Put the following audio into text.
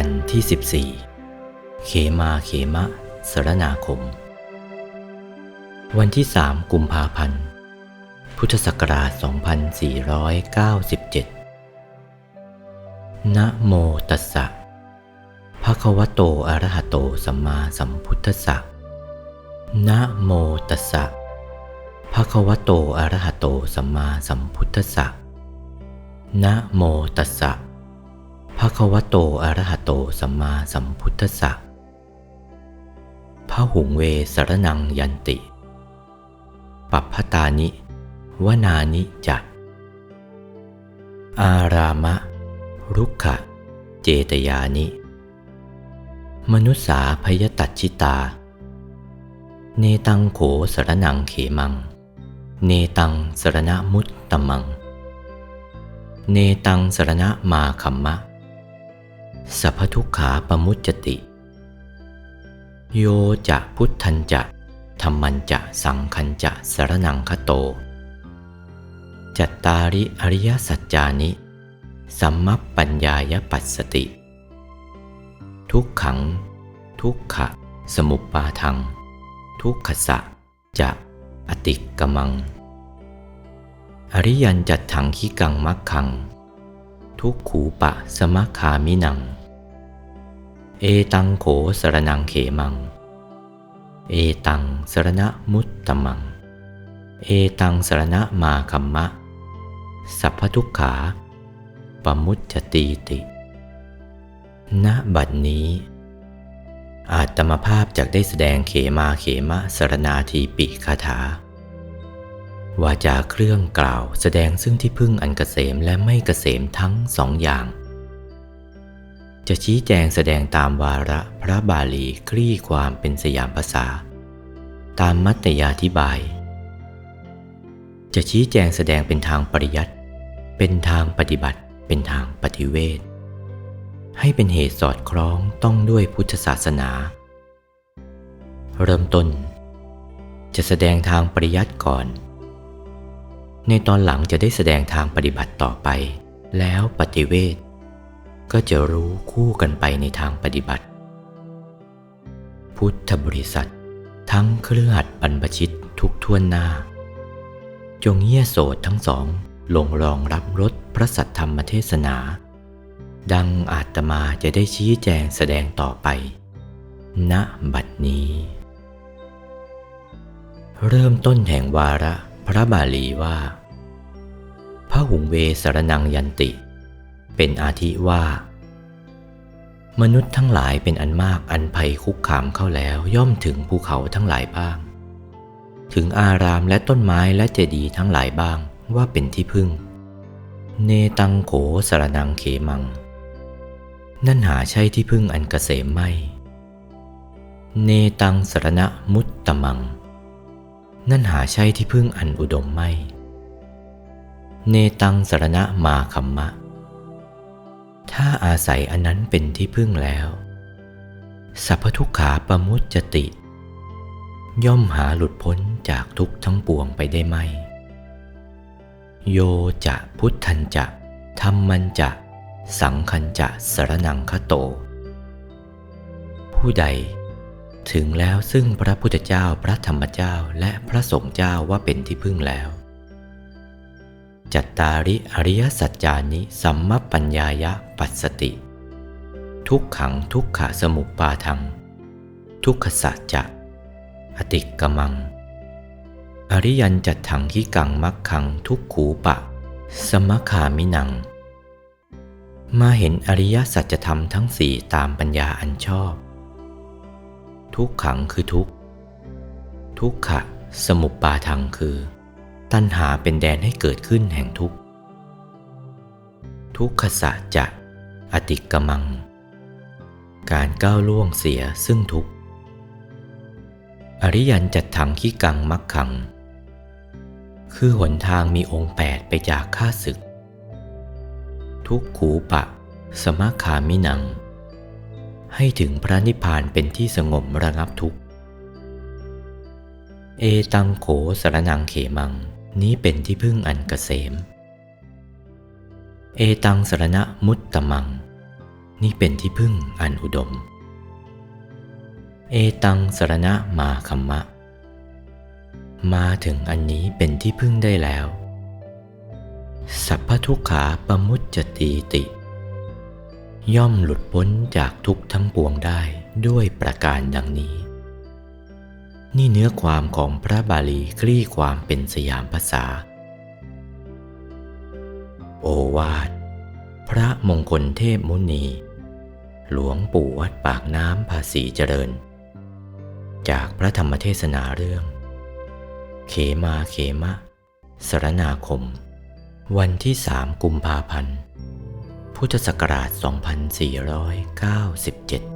กันที่ 14 เขมาเขมะสรนาคม วันที่ 3 กุมภาพันธ์ พุทธศักราช 2497 นะโมตัสสะภะคะวะโตอะระหะโตสัมมาสัมพุทธัสสะนะโมตัสสะภะคะวะโตอะระหะโตสัมมาสัมพุทธัสสะนะโมตัสสะ ภะควโตอรหโตสัมมาสัมพุทธสสะพระหุงเวสรนังยันติ ปัปพตานิวนานิจัอารามะ รุกขะ เจตยานิ มนุษสาพยตัชิตา เนตังโขสรนังเขมัง เนตังสรณมุตตมัง เนตังสรณมาคัมมะ สัพทุกขาปมุจจติ โยจะพุทธันจะธรรมันจะสังคันจะสรนังคโต จัตตาริอริยสัจจานิสัมมปัญญายปัสสติ ทุกขัง ทุกขะ สมุปปาทัง ทุกขสะจะอติกมัง อริยันจัดถังขีกังมักขัง ทุกขูปะสมคามินัง เอตังโขสรนังเขมัง เอตังสรณมุตตมัง เอตังสรณมาคัมมะ สัพพทุกขาปมุจจตีติ ณ บัดนี้ อาตมภาพจากได้แสดงเขมาเขมะสรนาทีปิคาถาวาจาเครื่องกล่าวแสดงซึ่งที่พึ่งอันเกษมและไม่เกษมทั้งสองอย่าง จะชี้แจงแสดงตามวาระพระบาลีคลี่ความเป็นสยามภาษา ตามมัตยาธิบาย จะชี้แจงแสดงเป็นทางปริยัติ เป็นทางปฏิบัติ เป็นทางปฏิเวทให้เป็นเหตุสอดคล้องต้องด้วยพุทธศาสนา เริ่มต้น จะแสดงทางปริยัติก่อน ในตอนหลังจะได้แสดงทางปฏิบัติต่อไป แล้วปฏิเวท ก็จะรู้คู่กันไปในทางปฏิบัติ พุทธบริษัท ทั้งเครือขัดบรรพชิตทุกท่วนหน้า จงเยี่ยโสดทั้งสองลงรองรับรสพระสัทธรรมเทศนา ดังอาตมาจะได้ชี้แจงแสดงต่อไป ณบัดนี้ เริ่มต้นแห่งวาระพระบาลีว่าพระหุงเวสรนังยันติ เป็นอาทิว่า มนุษย์ทั้งหลายเป็นอันมากอันภัยคุกคามเข้าแล้วย่อมถึงภูเขาทั้งหลายบ้าง ถึงอารามและต้นไม้และเจดีย์ทั้งหลายบ้างว่าเป็นที่พึ่ง เนตังโขสรนังเขมัง นั่นหาใช่ที่พึ่งอันเกษมไม่ เนตังสรณะมุตตมัง นั่นหาใช่ที่พึ่งอันอุดมไม่ เนตังสรณะมาคัมมะ ถ้าอาศัยอันนั้นเป็นที่พึ่งแล้วสัพพทุกขาประมุจจติ ย่อมหาหลุดพ้นจากทุกทั้งปวงไปได้ไหมโยจะพุทธันจะธรรมันจะ สังคันจะสรนังคโต ผู้ใดถึงแล้วซึ่งพระพุทธเจ้าพระธรรมเจ้าและพระสงฆ์เจ้าว่าเป็นที่พึ่งแล้ว จัตตาริอริยสัจจานิสัมมปัญญายะปัสสติ ทุกขังทุกขะสมุปปาทัง ทุกขสัจจะอติกมัง อริยันจัดถังขีกังมักขังทุกขูปะ สมคามินัง มาเห็นอริยสัจธรรมทั้งสี่ตามปัญญาอันชอบ ทุกขังคือทุก ทุกขะสมุปปาทังคือ ตัณหาเป็นแดนให้เกิดขึ้นแห่งทุกข์ ทุกขสะจะ อติกมัง การก้าวล่วงเสียซึ่งทุกข์ อริยันจัดถังขี้กังมักขัง คือหนทางมีองค์แปดไปจากข้าศึก ทุกขูปะ สมคามินัง ให้ถึงพระนิพพานเป็นที่สงบระงับทุกข์เอตังโขสรนังเขมัง นี้เป็นที่พึ่งอันกเกษม เอตังสรณะมุตตมัง นี่เป็นที่พึ่งอันอุดม เอตังสรณะมาคัมมะ มาถึงอันนี้เป็นที่พึ่งได้แล้ว สัพพทุกขาปมุจจตีติ ย่อมหลุดพ้นจากทุกทั้งปวงได้ด้วยประการดังนี้ นี่เนื้อความของพระบาลีคลี่ความเป็นสยามภาษา โอวาท พระมงคลเทพมุนี หลวงปู่วัดปากน้ำภาษีเจริญ จากพระธรรมเทศนาเรื่อง เขมาเขมะ สรนาคม วันที่สามกุมภาพันธ์ พุทธศักราช 2497